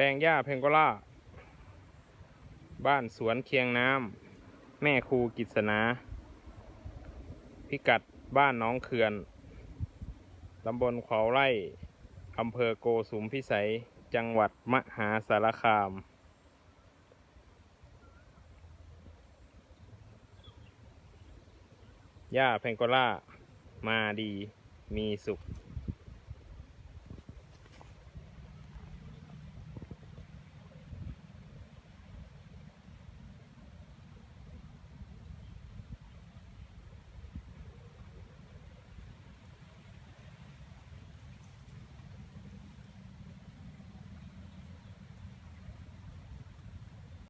ปลงหญ้าเพงโกล่า บ้านสวนเคียงน้ำ แม่ครูกิษณา พิกัดบ้านน้องเขื่อน ตำบลขวาวไร่ อำเภอโกสุมพิสัย จังหวัดมหาสารคาม หญ้าเพงโกล่า มาดี มีสุข